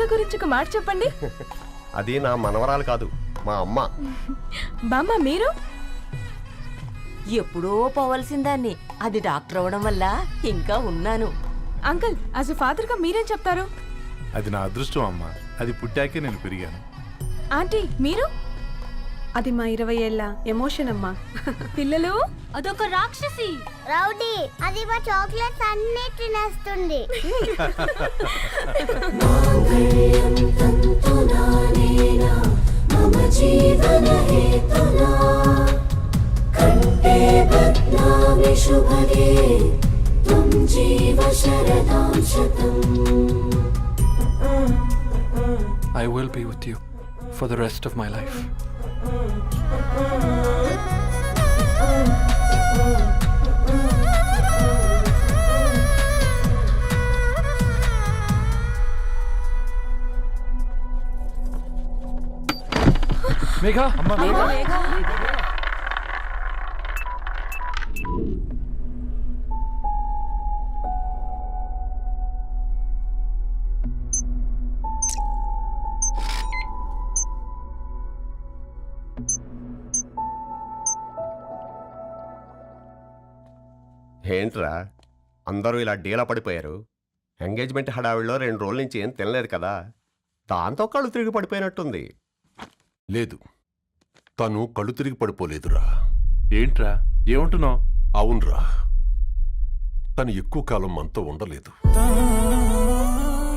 మేఘ గురించి ఒక మాట చెప్పండి. అది నా మనవరాలు కాదు మా అమ్మ. బామ్మ మీరు? ఎప్పుడో పోవలసిందాన్ని. అది డాక్టర్ అవడం వల్ల ఇంకా ఉన్నాను. అంకుల్ యాజ్ ఫాదర్గా మీరేం చెప్తారు? అది నా అదృష్టం అమ్మా. అది పుట్టాకే నేను పెరిగాను. ఆంటీ మీరు? అది మా ఇరవై ఏళ్ళ ఎమోషన్ అమ్మా. పిల్లలు అదొక రాక్షసి. రౌడీ అది మా చాక్లెట్స్ అన్ని తినేస్తుంది. I will be with you for the rest of my life. Megha! ఏంట్రా అందరూ ఇలా డీలా పడిపోయారు. ఎంగేజ్మెంట్ హడావిడిలో రెండు రోజుల నుంచి ఏం తినలేదు కదా. దాంతో కళ్ళు తిరిగి పడిపోయినట్టుంది. లేదు. తను కళ్ళు తిరిగి పడిపోలేదురా. ఏంట్రా? ఏమంటున్నావు? అవునరా. తను ఎక్కువ కాలం మనతో ఉండలేదు.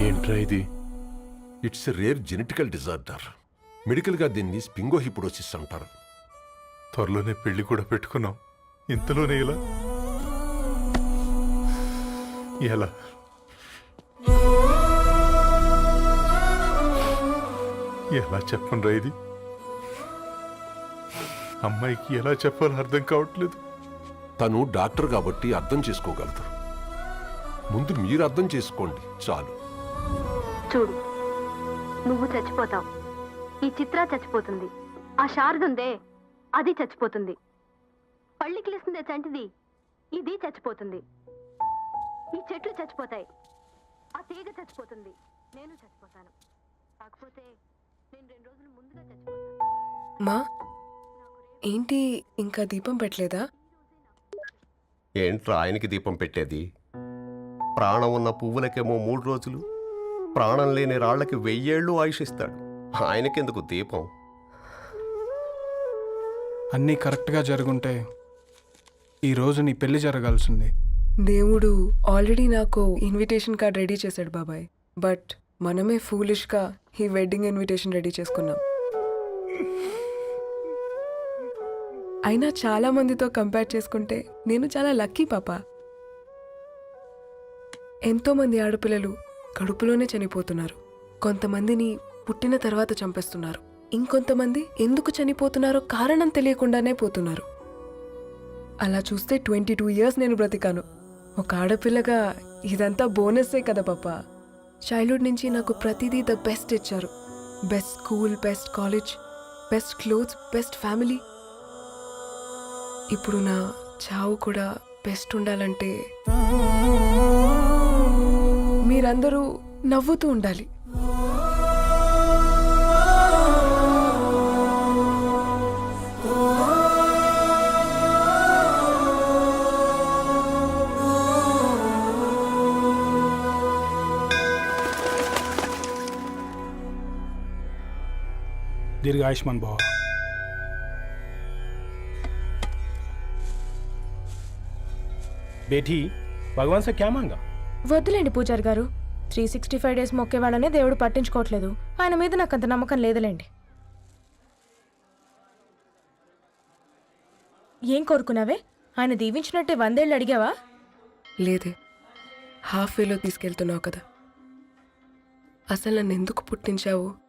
ఏంట్రా ఇది? It's a rare genetical disorder. మెడికల్గా దీన్ని స్పింగోహిపుడోసిస్ అంటారు. త్వరలోనే పెళ్ళి కూడా పెట్టుకున్నాం. ఇంతలోనే ఇలా ఎలా ఎలా చెప్పనురా ఇది? అమ్మాయికి ఎలా చెప్పాలో అర్థం కావట్లేదు. తను డాక్టర్ కాబట్టి అర్థం చేసుకోగలదు ముందు మీరు అర్థం చేసుకోండి చాలు. చూడు నువ్వు చచ్చిపోతావు. ఈ చిత్ర చచ్చిపోతుంది. ఆ శారదుందే అది చచ్చిపోతుంది. పళ్ళికిలిస్తుందే చంటిది ఇది చచ్చిపోతుంది. ఈ చెట్లు చచ్చిపోతాయి. ఆ తీగ చచ్చిపోతుంది. నేను చచ్చిపోతాను. కాకపోతే నేను రెండు రోజులు ముందుగా చచ్చిపోతాను. మా ఏంటి ఇంకా దీపం పెట్టలేదా? ఏంట్రా ఆయనకి దీపం పెట్టేది? ప్రాణం ఉన్న పువ్వులకేమో మూడు రోజులు. ప్రాణం లేని రాళ్ళకి వెయ్యేళ్ళు ఆయుషిస్తాడు. ఆయనకెందుకు దీపం? అన్నీ కరెక్ట్గా జరుగుంటే ఈరోజు నీ పెళ్ళి జరగాల్సింది. దేవుడు ఆల్రెడీ నాకు ఇన్విటేషన్ కార్డ్ రెడీ చేశాడు బాబాయ్. బట్ మనమే ఫూలిష్గా ఈ వెడ్డింగ్ ఇన్విటేషన్ రెడీ చేసుకున్నాం. అయినా చాలా మందితో కంపేర్ చేసుకుంటే నేను చాలా లక్కీ పాప. ఎంతోమంది ఆడపిల్లలు కడుపులోనే చనిపోతున్నారు. కొంతమందిని పుట్టిన తర్వాత చంపేస్తున్నారు. ఇంకొంతమంది ఎందుకు చనిపోతున్నారో కారణం తెలియకుండానే పోతున్నారు. అలా చూస్తే ట్వంటీ టూ ఇయర్స్ నేను బ్రతికాను. ఒక ఆడపిల్లగా ఇదంతా బోనస్సే కదా పాప. చైల్డ్హుడ్ నుంచి నాకు ప్రతిదీ ద బెస్ట్ ఇచ్చారు. Best school best college best clothes best family ఇప్పుడు నా చావు కూడా బెస్ట్ ఉండాలంటే మీరందరూ నవ్వుతూ ఉండాలి. దీర్ఘ ఆయుష్మాన్ భవ. బేటీ భగవాన్ సే క్యా వద్దులేండి పూజారి గారు. త్రీ సిక్స్టీ ఫైవ్ డేస్ మొక్కే వాళ్ళనే దేవుడు పట్టించుకోవట్లేదు. ఆయన మీద నాకు అంత నమ్మకం లేదులేండి. ఏం కోరుకున్నావే? ఆయన దీవించినట్టే వందేళ్ళు అడిగావా? లేదే. హాఫ్ వేలో తీసుకెళ్తున్నావు కదా. అసలు నన్ను ఎందుకు పుట్టించావు?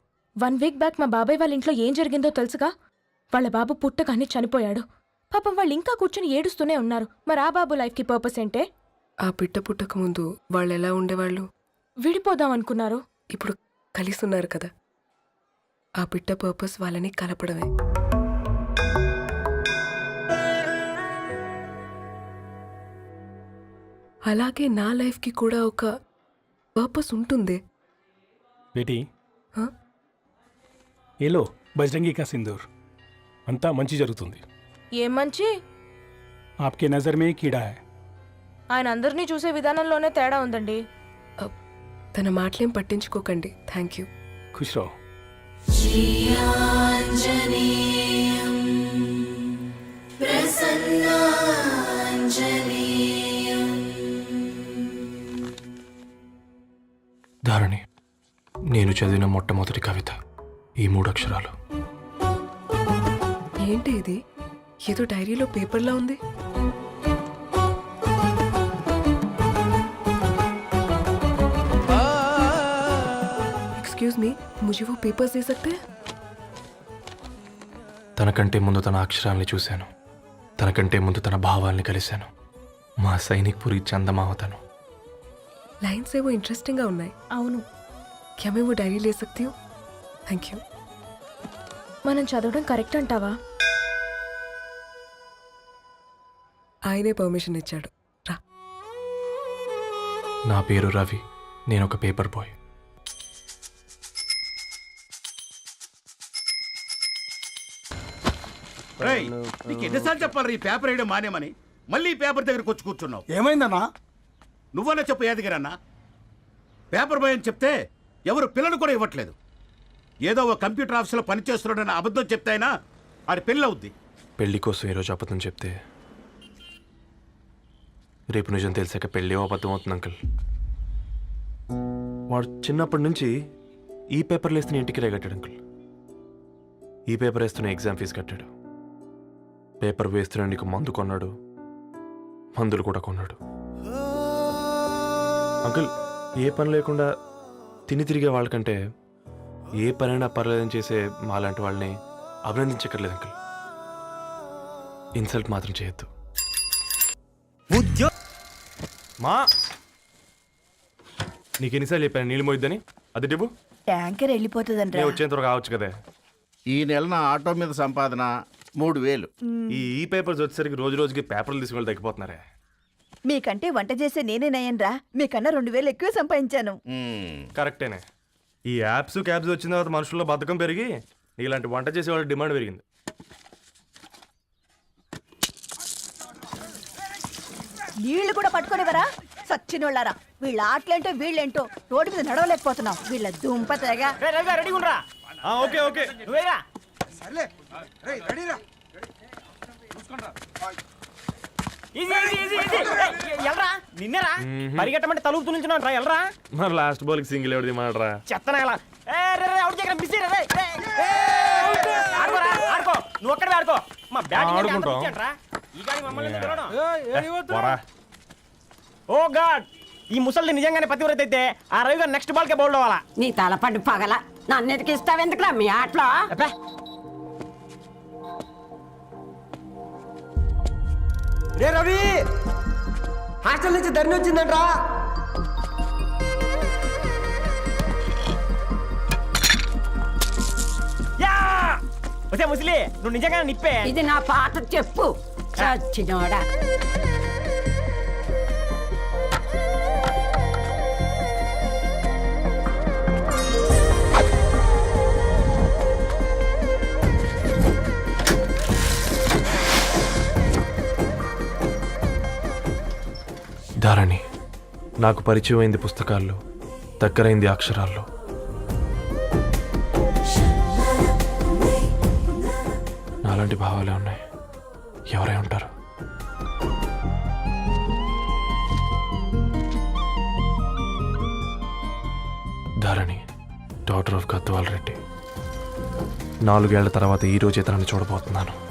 వన్ వీక్ బ్యాక్ మా బాబాయ్ వాళ్ళ ఇంట్లో ఏం జరిగిందో తెలుసుగా? వాళ్ళ బాబు పుట్టగానే చనిపోయాడు. పాపం వాళ్ళు ఇంకా కూర్చొని ఏడుస్తూనే ఉన్నారు. మరి ఆ బాబు లైఫ్కి పర్పస్ ఏంటే? ఆ పిట్ట పుట్టక ముందు వాళ్ళు ఎలా ఉండేవాళ్ళు? విడిపోదాం అనుకున్నారు. ఇప్పుడు కలిసి ఉన్నారు కదా. ఆ పిట్ట పర్పస్ వాళ్ళని కలపడమే. అలాగే నా లైఫ్కి కూడా ఒక పర్పస్ ఉంటుంది. बेटी हाँ? ఏలో బజరంగి కా సింధూర్ అంతా మంచి జరుగుతుంది ఏం మంచి आपके नज़र में कीड़ा है ఆయన అందరినీ చూసే విధానంలోనే తేడా ఉందండి తన మాటలేం పట్టించుకోకండి థ్యాంక్ యూ खुश रहो ధారణి నేను చదివిన మొట్టమొదటి కవిత ఈ మూడు అక్షరాలు ఏంటి ఇది ఏదో డైరీలో పేపర్లా ఉంది एक्सक्यूज मी मुझे वो पेपर्स दे सकते हैं తనకంటే ముందు తన అక్షరాల్ని చూశాను తనకంటే ముందు తన భావాల్ని కలిశాను మా సైనిక్ పురి చందమావతను लाइन्स है वो इंटरेस्टिंग గా ఉన్నాయి అవును क्या मैं वो डायरी ले सकती हूँ థ్యాంక్ యూ మనం చదవడం కరెక్ట్ అంటావా? ఆయనే పర్మిషన్ ఇచ్చాడు. రా. నా పేరు రవి. నేను ఒక పేపర్ బాయ్ రేయ్, నీకు ఎన్నిసార్లు చెప్పాలి ఈ పేపర్ వేయడం మానేమని? మళ్ళీ ఈ పేపర్ దగ్గరకు వచ్చి కూర్చున్నావు. ఏమైందన్నా? నువ్వన్నా చెప్పు యాదగిరన్నా పేపర్ బాయ్ అని చెప్తే ఎవరు పిల్లలు కూడా ఇవ్వట్లేదు. ఏదో ఒక కంప్యూటర్ ఆఫీసులో పనిచేస్తున్నాడని అబద్ధం చెప్తే అయినా ఆడి పెళ్ళి అవుద్ది. పెళ్ళి కోసం ఈరోజు అబద్ధం చెప్తే రేపు నిజం తెలిసాక పెళ్ళి అబద్ధం అవుతుంది అంకుల్? వాడు చిన్నప్పటి నుంచి ఈ పేపర్లు వేస్తున్న ఇంటికి రేగట్టాడు అంకుల్. ఈ పేపర్ వేస్తున్న ఎగ్జామ్ ఫీజు కట్టాడు. పేపర్ వేస్తున్న నీకు మందు కొన్నాడు. మందులు కూడా కొన్నాడు. అంకుల్ ఏ పని లేకుండా తిని తిరిగే వాళ్ళకంటే ఏ పనైనా పర్లేదని చేసే మాలాంటి వాళ్ళని అభినందించక్కర్లేదు అంకుల్. ఇన్సల్ట్ మాత్రం చేయొద్దు. మా! నీకు ఎన్నిసార్లు చెప్పాను నీళ్ళు మోయిద్దని? అది డిబు ట్యాంకర్ వెళ్ళిపోతుందండి నేను వచ్చేంత వరకు కావచ్చు కదా. ఈ నెల నా ఆటో మీద సంపాదన మూడు వేలు. ఈ ఈ పేపర్స్ వచ్చేసరికి రోజు రోజుకి పేపర్లు తీసుకుని తగ్గిపోతున్నారే. మీకంటే వంట చేసే నేనే నయ్యన్రా. మీకన్నా రెండు వేలు ఎక్కువ సంపాదించాను. కరెక్టేనే. ఈ యాప్స్ క్యాబ్స్ వచ్చిన తర్వాత మనుషుల్లో బద్ధకం పెరిగి ఇలాంటి వంట చేసే వాళ్ళ డిమాండ్ పెరిగింది. నీళ్ళు కూడా పట్టుకునేవరా సచ్చినోళ్ళారా. వీళ్ళ ఆటలేంటో వీళ్ళేంటో రోడ్డు మీద నడవలేకపోతున్నాం. వీళ్ళ దుంప తెగ. Okay okay. నిన్నరా? పరిగెట్టమంటే తలుపుతూ నుంచి రా ఎల్రా? మరి లాస్ట్ బాల్కి సింగిల్ ఎవరిది మాడరా చెత్తన ఎలా? అవుట్ మిస్ ఆడుకోరా ఆడుకో. నువ్వు ఒక్కడే ఆడుకో. మా బ్యాటింగ్ ఓ గాడ్. ఈ ముసలిది నిజంగానే పతివ్రత అయితే ఆ రవి గారు నెక్స్ట్ బాల్ కే బౌల్డ్ అవ్వాలా? నీ తలపండు పగల. నన్ను ఎదికి ఇస్తావెందుకురా మీ ఆటలో? అబ్బే. రే రవి! హాస్టల్ నుంచి ధరణి వచ్చిందంట్రా. ముసలి నువ్వు నిజంగానే నిప్పే. ఇది నా పాత చెప్పు. చచ్చినోడా నాకు పరిచయమైంది పుస్తకాల్లో దగ్గరైంది అక్షరాల్లో. నాలాంటి భావాలే ఉన్నాయి. ఎవరై ఉంటారు? Dharani doctor of Gadwal Reddy. నాలుగేళ్ళ తర్వాత ఈరోజు రోజు ఇతరాన్ని చూడబోతున్నాను.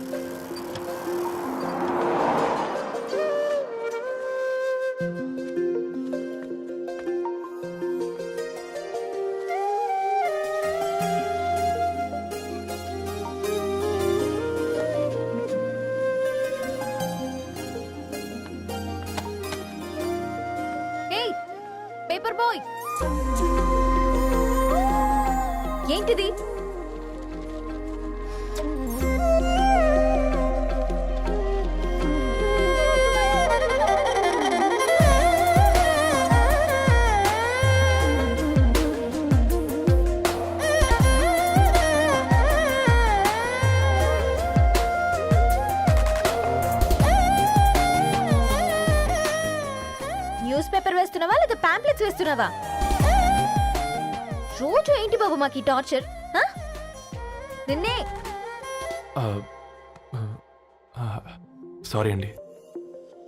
వేస్తున్నావా రోజు ఏంటి బాబు మాకు ఈ టార్చర్? నిన్నే. సారీ అండి.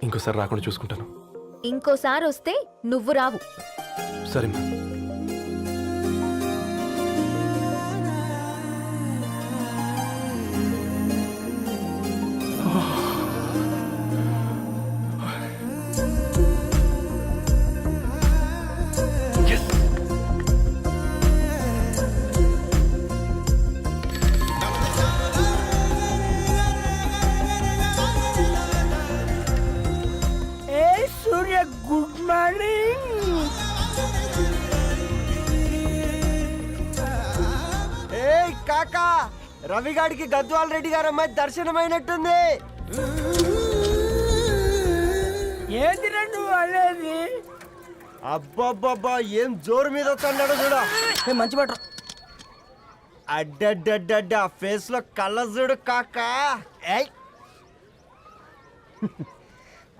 ఇంకోసారి రాకుండా చూసుకుంటాను. ఇంకోసారి వస్తే నువ్వు రావు. సరే కాకా రవిగాడికి గద్వాల్ రెడ్డి గారు అమ్మాయి దర్శనమైనట్టుంది. ఏంది నువ్వు అనేది? అబ్బబ్బబ్బా ఏం జోరు మీద వస్తున్నాడో చూడ. మంచి పట్టు అడ్డడ్డడ్డ ఫేస్లో కళ్ళ చూడు కాకా. ఏయ్.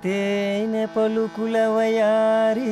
తేనె పలుకుల వయారి.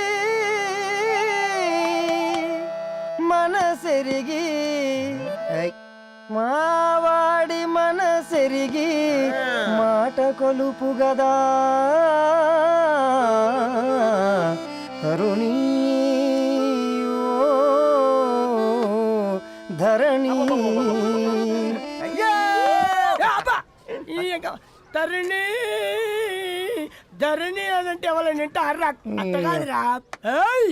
మనసెరిగి మావాడి మనసెరిగి మాట కొలుపు గదా. తరుణీ ధరణి. ధరణి. ధరణి అదంటే ఎవరైనా అర్రా అంత కాదురా ఏయ్!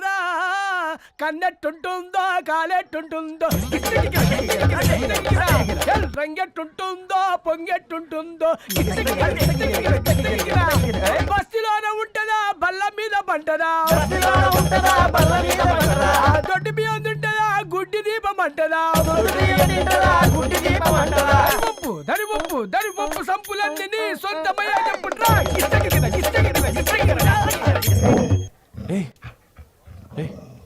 కన్నెట్టుంటుందో కాలెట్టుంటుందో. రంగెట్టుంటుందో పొంగెట్టుంటుందో. బస్సులోనే ఉంటదా బల్ల మీద పంటదా? దొడ్డి మీద ఉంటదా గుడ్డి దీపం అంటదా పప్పు దరి పప్పు దరి పప్పు సంపులన్నీ నీ సొంతమయ్యా చెప్పుట్రా గిచ్చగిరిగిన, గిచ్చగిరిగిన, గిచ్చగిరిగిన. ఏ ఏ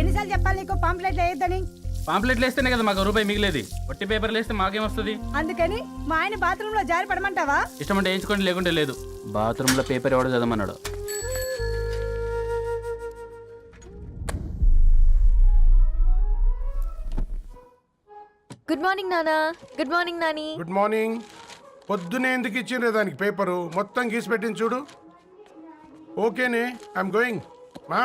ఎన్నిసార్లు చెప్పాలి నీకు? పాంప్లెట్ వేయొద్దని. పాంప్లెట్లు వేస్తేనే కదా మాకు రూపాయి మిగిలేది. ఒట్టి పేపర్లు వేస్తే మాకేమొస్తుంది అందుకని మా ఆయన బాత్రూమ్లో జారి పడమంటావా? ఇష్టం అంటే వేయించుకోండి లేకుంటే లేదు. బాత్రూంలో పేపర్ ఎవడో చదవమన్నాడు? గుడ్ మార్నింగ్ నానా good morning Nani good morning పొద్దునే ఎందుకు ఇచ్చిండ్రే దానికి పేపరు? మొత్తం గీసి పెట్టింది చూడు. ఓకేనే ఐఎమ్ గోయింగ్ మా.